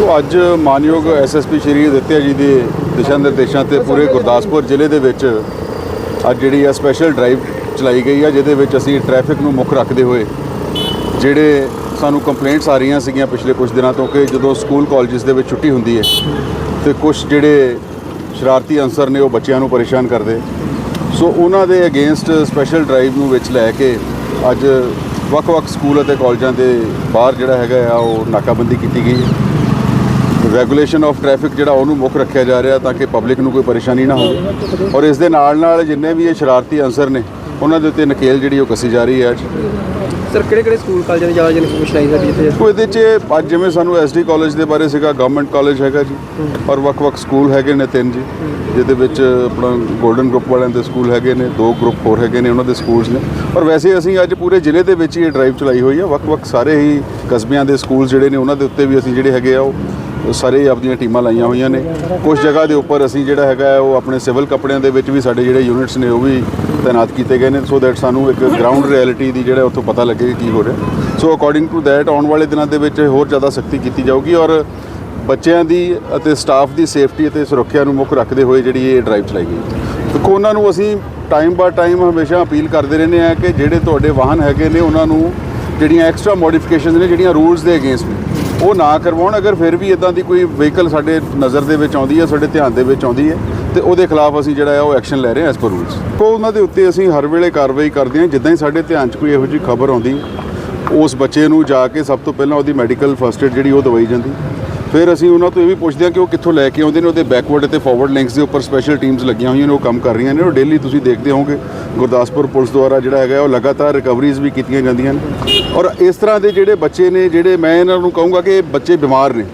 ਸੋ ਅੱਜ ਮਾਨਯੋਗ ਐਸਐਸਪੀ ਸ਼੍ਰੀ ਦਿੱਤਿਆ ਜੀ ਦੇ ਦਿਸ਼ਾ ਨਿਰਦੇਸ਼ਾਂ ਤੇ ਪੂਰੇ ਗੁਰਦਾਸਪੁਰ ਜ਼ਿਲ੍ਹੇ ਦੇ ਵਿੱਚ ਅੱਜ ਜਿਹੜੀ ਆ ਸਪੈਸ਼ਲ ਡਰਾਈਵ ਚਲਾਈ ਗਈ ਆ, ਜਿਹਦੇ ਵਿੱਚ ਅਸੀਂ ਟ੍ਰੈਫਿਕ ਨੂੰ ਮੁੱਖ ਰੱਖਦੇ ਹੋਏ ਜਿਹੜੇ ਸਾਨੂੰ ਕੰਪਲੇਂਟਸ ਆ ਰਹੀਆਂ ਸੀਗੀਆਂ ਪਿਛਲੇ ਕੁਝ ਦਿਨਾਂ ਤੋਂ ਕਿ ਜਦੋਂ ਸਕੂਲ ਕਾਲਜਸ ਦੇ ਵਿੱਚ ਛੁੱਟੀ ਹੁੰਦੀ ਹੈ ਤੇ ਕੁਝ ਜਿਹੜੇ ਸ਼ਰਾਰਤੀ ਅਨਸਰ ਨੇ ਉਹ ਬੱਚਿਆਂ ਨੂੰ ਪਰੇਸ਼ਾਨ ਕਰਦੇ। ਸੋ ਉਹਨਾਂ ਦੇ ਅਗੇਂਸਟ ਸਪੈਸ਼ਲ ਡਰਾਈਵ ਨੂੰ ਵਿੱਚ ਲੈ ਕੇ ਅੱਜ ਵੱਖ-ਵੱਖ ਸਕੂਲ ਅਤੇ ਕਾਲਜਾਂ ਦੇ ਬਾਹਰ ਜਿਹੜਾ ਹੈਗਾ ਆ, ਉਹ ਨਾਕਾਬੰਦੀ ਕੀਤੀ ਗਈ ਹੈ ਰੈਗੂਲੇਸ਼ਨ ਆਫ ਟ੍ਰੈਫਿਕ ਜਿਹੜਾ ਉਹਨੂੰ ਮੁੱਖ ਰੱਖਿਆ ਜਾ ਰਿਹਾ ਤਾਂ ਕਿ ਪਬਲਿਕ ਨੂੰ ਕੋਈ ਪਰੇਸ਼ਾਨੀ ਨਾ ਹੋਵੇ। ਔਰ ਇਸ ਦੇ ਨਾਲ ਨਾਲ ਜਿੰਨੇ ਵੀ ਇਹ ਸ਼ਰਾਰਤੀ ਅਨਸਰ ਨੇ ਉਹਨਾਂ ਦੇ ਉੱਤੇ ਨਕੇਲ ਜਿਹੜੀ ਉਹ ਕੱਸੀ ਜਾ ਰਹੀ ਹੈ। ਅੱਜ ਸਰ ਕਿਹੜੇ ਕਿਹੜੇ ਸਕੂਲ ਕਾਲਜਾਂ ਦੀ ਜ਼ਿਆਦਾ ਇਨਫੋਰਮੇਸ਼ਨ ਆਈ ਸਾਡੀ ਇੱਥੇ? ਉਹ ਇਹਦੇ 'ਚ ਅੱਜ ਜਿਵੇਂ ਸਾਨੂੰ ਐਸਡੀ ਕਾਲਜ ਦੇ ਬਾਰੇ ਸੀਗਾ ਗਵਰਨਮੈਂਟ ਕਾਲਜ ਹੈਗਾ ਜੀ ਔਰ ਵੱਖ-ਵੱਖ ਸਕੂਲ ਹੈਗੇ ਨੇ ਤਿੰਨ ਜੀ ਜਿਹਦੇ ਵਿੱਚ ਆਪਣਾ 골ਡਨ ਗਰੁੱਪ ਵਾਲਿਆਂ ਦੇ ਸਕੂਲ ਹੈਗੇ ਨੇ ਦੋ ਗਰੁੱਪ ਹੋਰ ਹੈਗੇ ਨੇ ਉਹਨਾਂ ਦੇ ਸਕੂਲਸ ਨੇ। ਔਰ ਵੈਸੇ ਅਸੀਂ ਅੱਜ ਪੂਰੇ ਜ਼ਿਲ੍ਹੇ ਦੇ ਵਿੱਚ ਹੀ ਇਹ ਡਰਾਈਵ ਚਲਾਈ ਹੋਈ ਆ ਵੱਖ-ਵੱਖ ਸਾਰੇ ਹੀ ਕਸਬਿਆਂ ਦੇ ਸਕੂਲ ਜਿਹੜੇ ਨੇ ਉਹਨਾਂ ਦੇ ਉੱਤੇ ਵੀ ਅਸੀਂ ਜਿਹੜੇ ਹੈਗੇ ਆ ਉਹ ਸਾਰੇ ਹੀ ਆਪਣੀਆਂ ਟੀਮਾਂ ਲਾਈਆਂ ਹੋਈਆਂ ਨੇ। ਕੁਝ ਜਗ੍ਹਾ ਦੇ ਉੱਪਰ ਅਸੀਂ ਜਿਹੜਾ ਹੈਗਾ ਉਹ ਆਪਣੇ ਸਿਵਲ ਕੱਪੜਿਆਂ ਦੇ ਵਿੱਚ ਵੀ ਸਾਡੇ ਜਿਹੜੇ ਯੂਨਿਟਸ ਨੇ, ਉਹ ਵੀ ਤਾਇਨਾਤ ਕੀਤੇ ਗਏ ਨੇ। ਸੋ ਦੈਟ ਸਾਨੂੰ ਇੱਕ ਗਰਾਊਂਡ ਰਿਐਲਿਟੀ ਦੀ ਜਿਹੜਾ ਉੱਥੋਂ ਪਤਾ ਲੱਗੇ ਕਿ ਕੀ ਹੋ ਰਿਹਾ। ਸੋ ਅਕੋਰਡਿੰਗ ਟੂ ਦੈਟ ਆਉਣ ਵਾਲੇ ਦਿਨਾਂ ਦੇ ਵਿੱਚ ਹੋਰ ਜ਼ਿਆਦਾ ਸਖਤੀ ਕੀਤੀ ਜਾਊਗੀ ਔਰ ਬੱਚਿਆਂ ਦੀ ਅਤੇ ਸਟਾਫ ਦੀ ਸੇਫਟੀ ਅਤੇ ਸੁਰੱਖਿਆ ਨੂੰ ਮੁੱਖ ਰੱਖਦੇ ਹੋਏ ਜਿਹੜੀ ਇਹ ਡਰਾਈਵ ਚਲਾਈ ਗਈ। ਦੇਖੋ, ਉਹਨਾਂ ਨੂੰ ਅਸੀਂ ਟਾਈਮ ਬਾਅਦ ਟਾਈਮ ਹਮੇਸ਼ਾ ਅਪੀਲ ਕਰਦੇ ਰਹਿੰਦੇ ਆ ਕਿ ਜਿਹੜੇ ਤੁਹਾਡੇ ਵਾਹਨ ਹੈਗੇ ਨੇ, ਉਹਨਾਂ ਨੂੰ ਜਿਹੜੀਆਂ ਐਕਸਟਰਾ ਮੋਡੀਫਿਕੇਸ਼ਨਸ ਨੇ, ਜਿਹੜੀਆਂ ਰੂਲਸ ਦੇ ਅਗੇਂਸਟ ਨੇ ਉਹ ਨਾ ਕਰਵਾਉਣ, ਅਗਰ ਫਿਰ ਵੀ ਇਦਾਂ ਦੀ ਕੋਈ ਵਹੀਕਲ ਸਾਡੇ ਨਜ਼ਰ ਦੇ ਵਿੱਚ ਆਉਂਦੀ ਹੈ, ਸਾਡੇ ਧਿਆਨ ਦੇ ਵਿੱਚ ਆਉਂਦੀ ਹੈ, ਤੇ ਉਹਦੇ ਖਿਲਾਫ ਅਸੀਂ ਜਿਹੜਾ ਹੈ ਉਹ ਐਕਸ਼ਨ ਲੈ ਰਹੇ ਹਾਂ ਐਸ ਪਰ ਰੂਲਸ ਕੋ ਉਹਨਾਂ ਦੇ ਉੱਤੇ ਅਸੀਂ ਹਰ ਵੇਲੇ ਕਾਰਵਾਈ ਕਰਦੇ ਹਾਂ, ਜਿੱਦਾਂ ਹੀ ਸਾਡੇ ਧਿਆਨ 'ਚ ਕੋਈ ਇਹੋ ਜਿਹੀ ਖਬਰ ਆਉਂਦੀ ਉਸ ਬੱਚੇ ਨੂੰ ਜਾ ਕੇ ਸਭ ਤੋਂ ਪਹਿਲਾਂ ਉਹਦੀ ਮੈਡੀਕਲ ਫਸਟ ਏਡ ਜਿਹੜੀ ਉਹ ਦਵਾਈ ਜਾਂਦੀ ਫਿਰ ਅਸੀਂ ਉਹਨਾਂ ਤੋਂ ਇਹ ਵੀ ਪੁੱਛਦੇ ਹਾਂ ਕਿ ਉਹ ਕਿੱਥੋਂ ਲੈ ਕੇ ਆਉਂਦੇ ਨੇ, ਉਹਦੇ ਬੈਕਵਰਡ ਅਤੇ ਫਾਰਵਰਡ ਲਿੰਕਸ ਦੇ ਉੱਪਰ ਸਪੈਸ਼ਲ ਟੀਮਸ ਲੱਗੀਆਂ ਹੋਈਆਂ ਨੇ, ਉਹ ਕੰਮ ਕਰ ਰਹੀਆਂ ਨੇ, ਉਹ ਡੇਲੀ ਤੁਸੀਂ ਦੇਖਦੇ ਹੋਵੋਗੇ, ਗੁਰਦਾਸਪੁਰ ਪੁਲਿਸ ਦੁਆਰਾ ਜਿਹੜਾ ਹੈਗਾ ਉਹ ਲਗਾਤਾਰ ਰਿਕਵਰੀਜ਼ ਵੀ ਕੀਤੀਆਂ ਜਾਂਦੀਆਂ ਨੇ। ਔਰ ਇਸ ਤਰ੍ਹਾਂ ਦੇ ਜਿਹੜੇ ਬੱਚੇ ਨੇ, ਜਿਹੜੇ ਮੈਂ ਇਹਨਾਂ ਨੂੰ ਕਹੂੰਗਾ ਕਿ ਬੱਚੇ ਬਿਮਾਰ ਨੇ,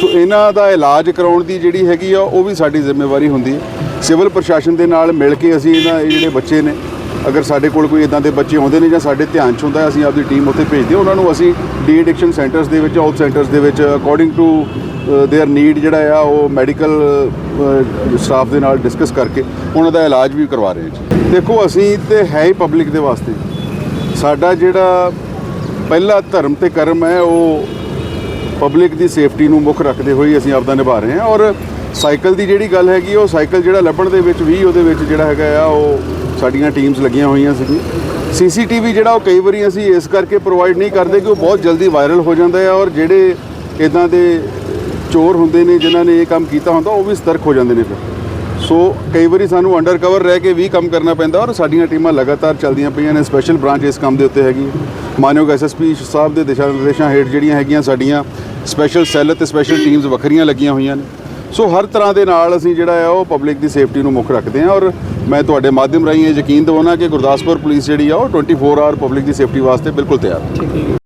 ਸੋ ਇਹਨਾਂ ਦਾ ਇਲਾਜ ਕਰਾਉਣ ਦੀ ਜਿਹੜੀ ਹੈਗੀ ਆ, ਉਹ ਵੀ ਸਾਡੀ ਜ਼ਿੰਮੇਵਾਰੀ ਹੁੰਦੀ ਹੈ। ਸਿਵਲ ਪ੍ਰਸ਼ਾਸਨ ਦੇ ਨਾਲ ਮਿਲ ਕੇ ਅਸੀਂ ਇਹਨਾਂ ਜਿਹੜੇ ਬੱਚੇ ਨੇ ਅਗਰ ਸਾਡੇ ਕੋਲ ਕੋਈ ਇਦਾਂ ਦੇ ਬੱਚੇ ਆਉਂਦੇ ਨੇ ਜਾਂ ਸਾਡੇ ਧਿਆਨ 'ਚ ਹੁੰਦਾ ਹੈ, ਅਸੀਂ ਆਪਦੀ ਟੀਮ ਉੱਥੇ ਭੇਜਦੇ ਹਾਂ ਉਹਨਾਂ ਨੂੰ ਅਸੀਂ ਡੀ ਐਡਿਕਸ਼ਨ ਸੈਂਟਰਸ ਦੇ ਵਿੱਚ ਆਊਟ ਸੈਂਟਰਸ ਦੇ ਵਿੱਚ ਅਕੋਰਡਿੰਗ ਟੂ देयर ਨੀਡ ਜਿਹੜਾ ਆ ਉਹ ਮੈਡੀਕਲ ਸਟਾਫ ਦੇ ਨਾਲ ਡਿਸਕਸ ਕਰਕੇ ਉਹਨਾਂ ਦਾ ਇਲਾਜ ਵੀ ਕਰਵਾ ਰਹੇ ਹਾਂ ਜੀ ਦੇਖੋ ਅਸੀਂ ਤੇ ਹੈ ਹੀ ਪਬਲਿਕ ਦੇ ਵਾਸਤੇ ਸਾਡਾ ਜਿਹੜਾ ਪਹਿਲਾ ਧਰਮ ਤੇ ਕਰਮ ਹੈ ਉਹ ਪਬਲਿਕ ਦੀ ਸੇਫਟੀ ਨੂੰ ਮੁੱਖ ਰੱਖਦੇ ਹੋਏ ਅਸੀਂ ਆਪਦਾ ਨਿਭਾ ਰਹੇ ਹਾਂ ਔਰ ਸਾਈਕਲ ਦੀ ਜਿਹੜੀ ਗੱਲ ਹੈਗੀ ਉਹ ਸਾਈਕਲ ਜਿਹੜਾ ਲੱਭਣ ਦੇ ਵਿੱਚ ਵੀ ਉਹਦੇ ਵਿੱਚ ਜਿਹੜਾ ਹੈਗਾ ਆ ਉਹ ਸਾਡੀਆਂ ਟੀਮਸ ਲੱਗੀਆਂ ਹੋਈਆਂ ਸੀ। ਸੀਸੀਟੀਵੀ ਜਿਹੜਾ ਉਹ ਕਈ ਵਾਰੀ ਅਸੀਂ ਇਸ ਕਰਕੇ ਪ੍ਰੋਵਾਈਡ ਨਹੀਂ ਕਰਦੇ ਕਿ ਉਹ ਬਹੁਤ ਜਲਦੀ ਵਾਇਰਲ ਹੋ ਜਾਂਦਾ ਹੈ ਔਰ ਜਿਹੜੇ ਇਦਾਂ ਦੇ ਚੋਰ ਹੁੰਦੇ ਨੇ, ਜਿਨ੍ਹਾਂ ਨੇ ਇਹ ਕੰਮ ਕੀਤਾ ਹੁੰਦਾ, ਉਹ ਵੀ ਸਤਰਕ ਹੋ ਜਾਂਦੇ ਨੇ ਫਿਰ। ਸੋ ਕਈ ਵਾਰੀ ਸਾਨੂੰ ਅੰਡਰ ਕਵਰ ਰਹਿ ਕੇ ਵੀ ਕੰਮ ਕਰਨਾ ਪੈਂਦਾ ਔਰ ਸਾਡੀਆਂ ਟੀਮਾਂ ਲਗਾਤਾਰ ਚੱਲਦੀਆਂ ਪਈਆਂ ਨੇ ਸਪੈਸ਼ਲ ਬ੍ਰਾਂਚ ਇਸ ਕੰਮ ਦੇ ਉੱਤੇ ਹੈਗੀ ਮਾਨਯੋਗ ਐਸਐਸਪੀ ਸਾਹਿਬ ਦੇ ਦਿਸ਼ਾ ਨਿਰਦੇਸ਼ਾਂ ਹੇਠ ਜਿਹੜੀਆਂ ਹੈਗੀਆਂ ਸਾਡੀਆਂ ਸਪੈਸ਼ਲ ਸੈੱਲ ਤੇ ਸਪੈਸ਼ਲ ਟੀਮਸ ਵੱਖਰੀਆਂ ਲੱਗੀਆਂ ਹੋਈਆਂ ਨੇ। ਸੋ ਹਰ ਤਰ੍ਹਾਂ ਦੇ ਨਾਲ ਅਸੀਂ ਜਿਹੜਾ ਹੈ ਉਹ ਪਬਲਿਕ ਦੀ ਸੇਫਟੀ ਨੂੰ ਮੁੱਖ ਰੱਖਦੇ ਹਾਂ ਔਰ ਮੈਂ ਤੁਹਾਡੇ ਮਾਧਿਅਮ ਰਾਹੀਂ ਇਹ ਯਕੀਨ ਦਿਵਾਉਣਾ ਕਿ ਗੁਰਦਾਸਪੁਰ ਪੁਲਿਸ ਜਿਹੜੀ ਆ ਉਹ 24 ਆਵਰ ਪਬਲਿਕ ਦੀ ਸੇਫਟੀ ਵਾਸਤੇ ਬਿਲਕੁਲ ਤਿਆਰ ਹੈ।